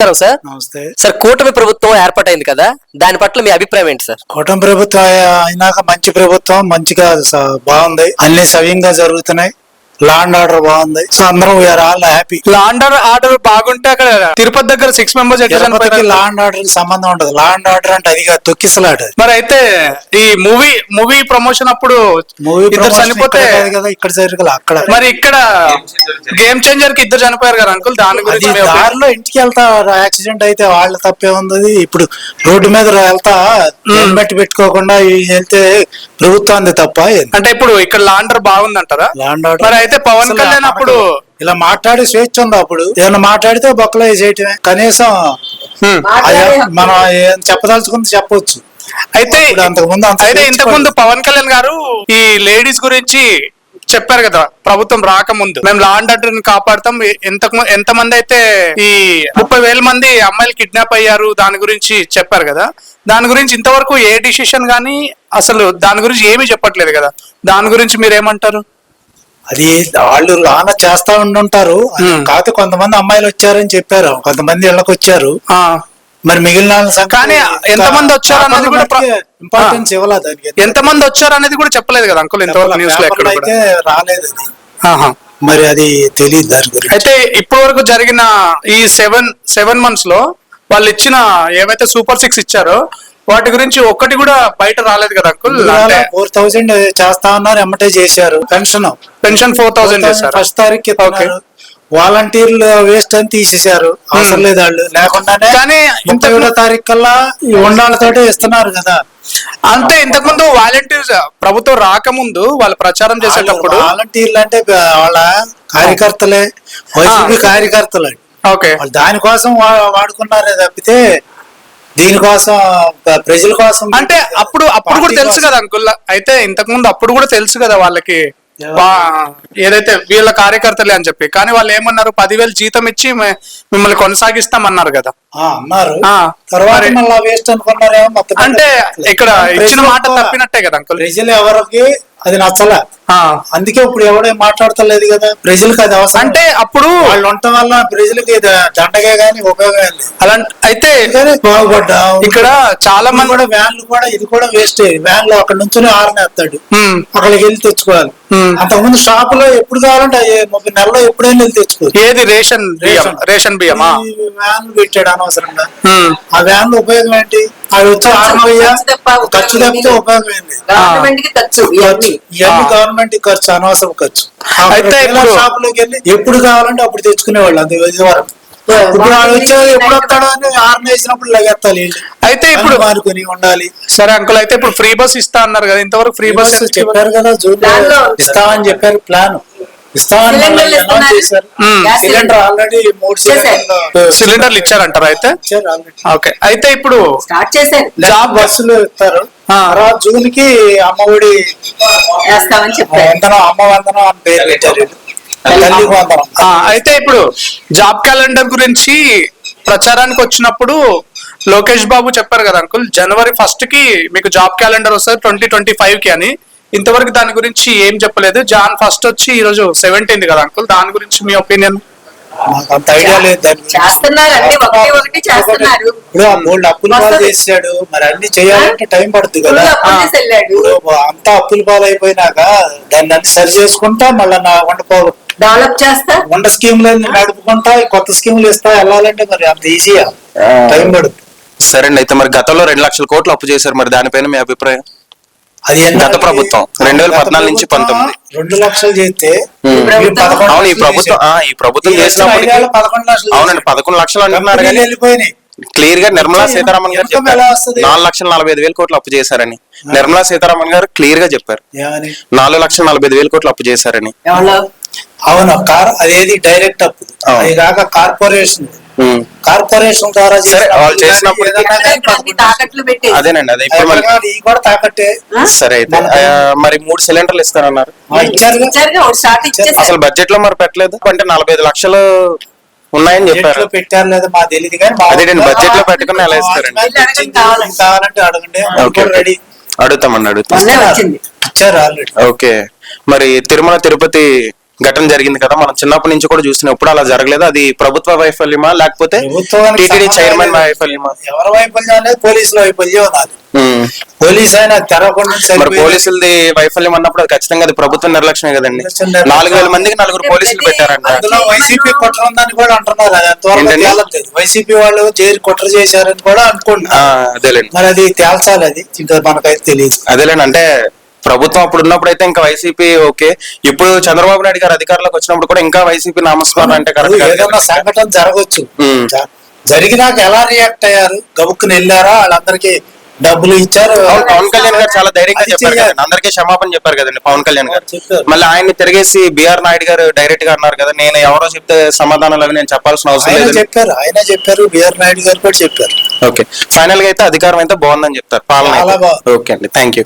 నమస్కారం సార్. నమస్తే. సార్ కూటమి ప్రభుత్వం ఏర్పాటైంది కదా దాని పట్ల మీ అభిప్రాయం ఏంటి సార్? కూటమి ప్రభుత్వం అయినాక మంచి ప్రభుత్వం మంచిగా బాగుంది. అన్ని సవ్యంగా జరుగుతున్నాయి. లా అండ్ ఆర్డర్ బాగుంది. సో అందరం we're all happy law and order బాగుంటే అక్కడ తిరుపతి దగ్గర సిక్స్ మెంబర్స్ తిరుపతికి చనిపోయారు లా అండ్ ఆర్డర్ సంబంధం ఉండదు. లా అండ్ ఆర్డర్ అంటే అది తొక్కిసలాట. మరి అయితే ఈ మూవీ మూవీ ప్రమోషన్ అప్పుడు మూవీ ఇద్దరు చనిపోతే కాదు ఇక్కడ జరగదు అక్కడ. మరి ఇక్కడ గేమ్ చేంజర్కి ఇద్దరు చనిపోయారు కదా అంకుల్ దాని గురించి? దారిలో ఇంటికి వెళ్తా యాక్సిడెంట్ అయితే వాళ్ళ తప్పే ఉంది. ఇప్పుడు రోడ్డు మీద వెళ్తా హెల్మెట్ పెట్టుకోకుండా వెళ్తే ప్రభుత్వాన్ని తప్ప? అంటే ఇప్పుడు ఇక్కడ లాండర్ బాగుందంటారా? లా అండ్ ఆర్డర్ అయితే పవన్ కళ్యాణ్ అప్పుడు ఇలా మాట్లాడే స్వేచ్ఛ ఉంది అప్పుడు? ఏమైనా మాట్లాడితే బొక్కలో వేసేయటమే కనీసం మనం ఏం చెప్పదలుచుకుంది చెప్పొచ్చు. అయితే అంతకుముందు అంత అయితే స్వేచ్ఛ ఇంతకు ముందు పవన్ కళ్యాణ్ గారు ఈ లేడీస్ గురించి చెప్పారు కదా ప్రభుత్వం రాకముందు. మేము లా అండ్ ఆర్డర్ కాపాడుతాం. ఎంత ఎంత మంది అయితే ఈ ముప్పై వేల మంది అమ్మాయిలు కిడ్నాప్ అయ్యారు దాని గురించి చెప్పారు కదా. దాని గురించి ఇంతవరకు ఏ డిసిషన్ గానీ అసలు దాని గురించి ఏమీ చెప్పట్లేదు కదా. దాని గురించి మీరు ఏమంటారు అది వాళ్ళు లాన చేస్తా ఉండుంటారు. కాకపోతే కొంతమంది అమ్మాయిలు వచ్చారని చెప్పారు. కొంతమంది ఇళ్ళకి వచ్చారు. ఆ. మరి మిగిలిన కానీ ఎంతమంది వచ్చారు అన్నది కూడా ప్ర- ఇంపార్టెన్స్ ఇవ్వలేదు దానికి. ఎంత మంది వచ్చారు అనేది కూడా చెప్పలేదు కదా అంకుల్ ఇంతవరకు న్యూస్లో ఎక్కడ అయితే రాలేదు అది. మరి అది తెలియదు దాని గురించి. అయితే ఇప్పటి వరకు జరిగిన ఈ సెవెన్ సెవెన్ మంత్స్లో వాళ్ళు ఇచ్చిన ఏవైతే సూపర్ సిక్స్ ఇచ్చారో వాటి గురించి ఒక్కటి కూడా బయట రాలేదు కదా అంకుల్? ఫోర్ థౌసండ్ చేస్తా ఉన్నారు ఎమ్మటే చేశారు. పెన్షన్ పెన్షన్ ఫోర్ థౌసండ్ చేశారు? ఫస్ట్ తారీఖు వాలంటీర్లు వేస్ట్ అని తీసేశారు. అవసరం లేదు వాళ్ళు. లేకుండానే కానీ ముప్పై ఇంతకు- ఏడో తారీఖు కల్లా ఈ ఉండాలతోటే ఇస్తున్నారు కదా. అంటే ఇంతకుముందు వాలంటీర్స్ ప్రభుత్వం రాకముందు వాళ్ళు ప్రచారం చేసేటప్పుడు వాలంటీర్లు అంటే వాళ్ళ కార్యకర్తలే వైసీపీ కార్యకర్తలు. ఓకే వాళ్ళు దానికోసం వాడుకున్నారే తప్పితే దీనికోసం ప్రజల కోసం అంటే అప్పుడు అప్పుడు కూడా తెలుసు. కదా అంకుల్. అయితే ఇంతకు ముందు అప్పుడు కూడా తెలుసు కదా వాళ్ళకి. ఏదైతే వీళ్ళ కార్యకర్తలే అని చెప్పి. కానీ వాళ్ళు ఏమన్నారు? పదివేలు జీతం ఇచ్చి మిమ్మల్ని కొనసాగిస్తామన్నారు కదా. అన్నారు. అంటే ఇక్కడ ఇచ్చిన మాట తప్పినట్టే కదా అంకుల్. ప్రజలు ఎవరికి అది నచ్చలే. అందుకే ఇప్పుడు ఎవడే మాట్లాడతలేదు కదా. ప్రజలకు అది అవసరం. అంటే అప్పుడు వాళ్ళు ఉండటం వల్ల ప్రజలకి ఇది దండగే గానీ ఉపయోగం అలా అయితే బాగుపడ్డా. ఇక్కడ చాలా మంది కూడా వ్యాన్లు కూడా ఇది కూడా వేస్ట్ వ్యాన్లో అక్కడ నుంచి ఆరనేస్తాడు అక్కడికి వెళ్ళి తెచ్చుకోవాలి. అంతకుముందు షాప్లో ఎప్పుడు కావాలంటే అయ్యే ముప్పై నెలలో ఎప్పుడైనా వెళ్ళి తెచ్చుకోవచ్చు. ఏది? రేషన్ బియ్యం రేషన్. బియ్యమా? ఈ వ్యాన్లు పెట్టాడు అనవసరంగా. ఆ వ్యాన్ ఉపయోగం ఏంటి? అవి వచ్చి ఖర్చు తప్పితే ఉపయోగం ఏంటి గవర్నమెంట్కి ఖర్చు ఖర్చు ఇవన్నీ ఇవన్నీ ఆ. గవర్నమెంట్ ఖర్చు అనవసరం ఖర్చు. అయితే ఇప్పుడు- షాప్లోకి వెళ్ళి ఎప్పుడు కావాలంటే అప్పుడు తెచ్చుకునేవాళ్ళు అది ఇది వరకు. ఇప్పుడు వాడు వచ్చేది ఎప్పుడు వస్తాడో అని ఆర్న వేసినప్పుడు లగెత్తాలి వీళ్ళు. అయితే ఇప్పుడు మానుకొని ఉండాలి. సరే అంకుల్ అయితే ఇప్పుడు ఫ్రీ బస్ ఇస్తా అన్నారు కదా ఇంతవరకు ఫ్రీ బస్ బస్సు చెప్పారు కదా జూన్. ఇస్తామని చెప్పారు ప్లాన్. ఇస్తామని సిలిండర్లు సిలిండర్ ఆల్రెడీ మూడు సిలిండర్లు సిలిండర్లు ఇచ్చారంటారా అయితే? ఓకే. అయితే ఇప్పుడు స్టార్ట్ చేశారు. జాబ్ బస్సులు ఇస్తారు. జూన్కి అమ్మఒడి వేస్తామని చెప్పారు. వందనం అమ్మ వందనం అని పేరు పెట్టారు. అయితే ఇప్పుడు జాబ్ క్యాలెండర్ గురించి ప్రచారానికి వచ్చినప్పుడు లోకేష్ బాబు చెప్పారు కదా అంకుల్ జనవరి ఫస్ట్కి మీకు జాబ్ క్యాలెండర్ వస్తుంది ట్వంటీ ట్వంటీ ఫైవ్కి అని. ఇంతవరకు దాని గురించి ఏం చెప్పలేదు. జాన్ ఫస్ట్ వచ్చి ఈ రోజు సెవెంటీన్త్ కదా అంకుల్ దాని గురించి మీ ఒపీనియన్? నాకు అంత ఐడియా లేదు దాని గురించి. చేస్తున్నారు అన్ని ఒకటి ఒకటి చేస్తున్నారు. ఇప్పుడు ఆ మూడు అప్పుల పాలు. చేసాడు మరి అన్ని చేయాలంటే టైం పడుతుంది కదా. ఇప్పుడు అంతా అప్పుల పాలు అయిపోయినాక దాన్ని అన్ని సరి చేసుకుంటా మళ్ళీ నా వంట పో- డెవలప్ చేస్తా? వంట స్కీమ్లు నడుపుకుంటా కొత్త స్కీములు ఇస్తా వెళ్ళాలంటే మరి అంత ఈజీయా టైం పడుతుంది సరే అండి అయితే మరి గతంలో రెండు లక్షల కోట్లు అప్పు చేశారు మరి దానిపైన మీ అభిప్రాయం? అది గత ప్రభుత్వం, రెండు వేల పద్నాలుగు నుంచి పంతొమ్మిది. రెండు లక్షలు చేస్తే అవును ఈ లక్షలు ప్రభుత్వం ఈ ప్రభుత్వం చేసినప్పటికీ అవునండి పదకొండు లక్షలు అంటున్నారు కంపెనీలు కానీ వెళ్ళిపోయినాయి. క్లియర్గా నిర్మలా సీతారామన్ గారు చెప్పారు? నాలుగు లక్షల నలభై ఐదు వేల కోట్లు అప్పు చేశారని. నిర్మలా సీతారామన్ గారు క్లియర్గా చెప్పారు నాలుగు లక్షల నలభై ఐదు వేల కోట్లు అప్పు చేశారని. అవును కార్ అదేది డైరెక్ట్ అప్పు. అది కాక కార్పొరేషన్. కార్పొరేషన్ ద్వారా సరే, వాళ్ళు చేసినప్పుడు అదేనండి అదే. ఇప్పుడు కూడా తాకట్టే. సరే అయితే మరి మూడు సిలిండర్లు ఇచ్చేసారు. అసలు బడ్జెట్లో మరి పెట్టలేదు? అంటే నలభై ఐదు లక్షలు ఉన్నాయని చెప్పారు. బడ్జెట్లో పెట్టారు లేదా మా తెలియదు కానీ అదేనండి, ఊర్లో బడ్జెట్లో పెట్టుకుని ఎలా ఇస్తారండి? కావాలంటే అడగండి. Okay ready. అడుగుతామండి అడుగుతాం. ఓకే. మరి తిరుమల తిరుపతి ఘటన జరిగింది కదా. మనం చిన్నప్పటి నుంచి కూడా చూస్తున్నాం ఎప్పుడు అలా జరగలేదు. అది ప్రభుత్వ వైఫల్యమా? లేకపోతే టీటీడీ చైర్మన్. వైఫల్యమా? ఎవరి వైఫల్యం అనేది పోలీసుల వైఫల్యం అనాలి. ఉమ్. పోలీస్ అయినా తెరవకుండా మరి. పోలీసులది వైఫల్యం అన్నప్పుడు అది ఖచ్చితంగా అది ప్రభుత్వ నిర్లక్ష్యమే కదండి. నాలుగు వేల మందికి నలుగురు పోలీసులు పెట్టారంట. అందులో వైసీపీ కుట్ర ఉందని కూడా అంటున్నారు. వైసీపీ వాళ్ళు చేరి కుట్ర చేశారని కూడా ఆ, అనుకుంటున్నారు అదేలేండి. మరి అది తేల్చాలి అది. ఇంకా మనకైతే తెలియదు అదేలేండి. అంటే ప్రభుత్వం అప్పుడు ఉన్నప్పుడు అయితే ఇంకా వైసీపీ ఓకే. ఇప్పుడు చంద్రబాబు నాయుడు గారు అధికారంలోకి వచ్చినప్పుడు కూడా ఇంకా వైసీపీ నామస్మరణ అంటే కరెక్ట్ ఏదైనా. సంఘటన జరగవచ్చు. జరిగినాక ఎలా రియాక్ట్ అయ్యారు? గబుక్కుని వెళ్ళారా? వాళ్ళందరికీ డబ్బులు ఇచ్చారు? పవన్ కళ్యాణ్ గారు చాలా ధైర్యంగా చెప్పారు. కదండి. అందరికీ క్షమాపణ చెప్పారు కదండి పవన్ కళ్యాణ్ గారు. మళ్ళీ ఆయన్ని తిరిగేసి బిఆర్ నాయుడు గారు డైరెక్ట్గా అన్నారు కదా నేను ఎవరో చెప్తే సమాధానాలు అవి నేను చెప్పాల్సిన అవసరం ఆయన లేదు చెప్పారు ఆయన చెప్పారు బిఆర్ నాయుడు గారు కూడా చెప్పారు. ఓకే. ఫైనల్గా అయితే అధికారం అయితే బాగుందని చెప్తారు. పాలన చాలా అయితే. బాగుంది. ఓకే అండి. Thank you